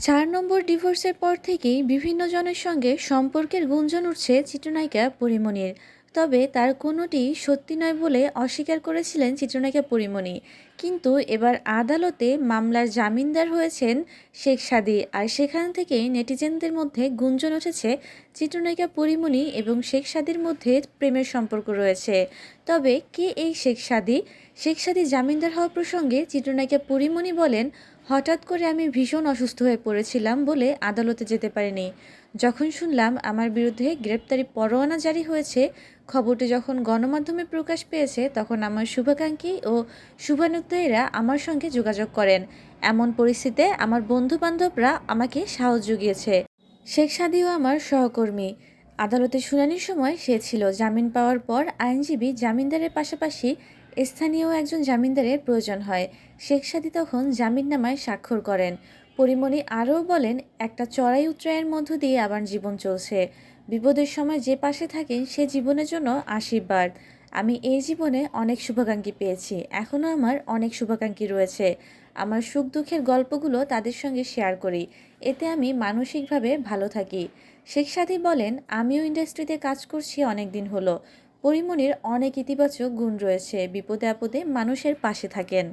চার নম্বর ডিভোর্সের পর থেকেই বিভিন্ন জনের সঙ্গে সম্পর্কের গুঞ্জন উঠছে চিত্রনায়িকা পরিমণির। তবে তার কোনোটি সত্যি নয় বলে অস্বীকার করেছিলেন চিত্রনায়িকা পরিমণি। কিন্তু এবার আদালতে মামলার জামিনদার হয়েছেন শেখ সাদি আর সেখান থেকেই নেটিজেনদের মধ্যে গুঞ্জন উঠেছে চিত্রনায়িকা পরিমণি এবং শেখ সাদির মধ্যে প্রেমের সম্পর্ক রয়েছে। তবে কে এই শেখ সাদি? শেখ সাদি জামিনদার হওয়া প্রসঙ্গে চিত্রনায়িকা পরিমণি বলেন হঠাৎ করে আমি ভীষণ অসুস্থ হয়ে পড়েছিলাম বলে আদালতে যেতে পারিনি। যখন শুনলাম আমার বিরুদ্ধে গ্রেপ্তারি পরোয়ানা জারি হয়েছে, খবরটি যখন গণমাধ্যমে প্রকাশ পেয়েছে, তখন আমার শুভাকাঙ্ক্ষী ও শুভানুধ্যায়ীরা আমার সঙ্গে যোগাযোগ করেন। এমন পরিস্থিতিতে আমার বন্ধু বান্ধবরা আমাকে সাহস জুগিয়েছে। শেখ সাদিও আমার সহকর্মী। আদালতে শুনানির সময় সে ছিল জামিন পাওয়ার পর আইনজীবী জামিনদারের পাশাপাশি স্থানীয় একজন জামিনদারের প্রয়োজন হয়। শেখ সাদি তখন জামিননামায় স্বাক্ষর করেন। পরিমণি আরও বলেন, একটা চড়াই উত্তরায়ের মধ্য দিয়ে আবার জীবন চলছে। বিপদের সময় যে পাশে থাকেন, সে জীবনের জন্য আশীর্বাদ। আমি এই জীবনে অনেক শুভাকাঙ্ক্ষী পেয়েছি। এখনও আমার অনেক শুভাকাঙ্ক্ষী রয়েছে। আমার সুখ দুঃখের গল্পগুলো তাদের সঙ্গে শেয়ার করি। এতে আমি মানসিকভাবে ভালো থাকি। শেখ সাদি বলেন, আমিও ইন্ডাস্ট্রিতে কাজ করছি অনেক দিন হলো। পরিমণির অনেক ইতিবাচক গুণ রয়েছে। বিপদে আপদে মানুষের পাশে থাকেন।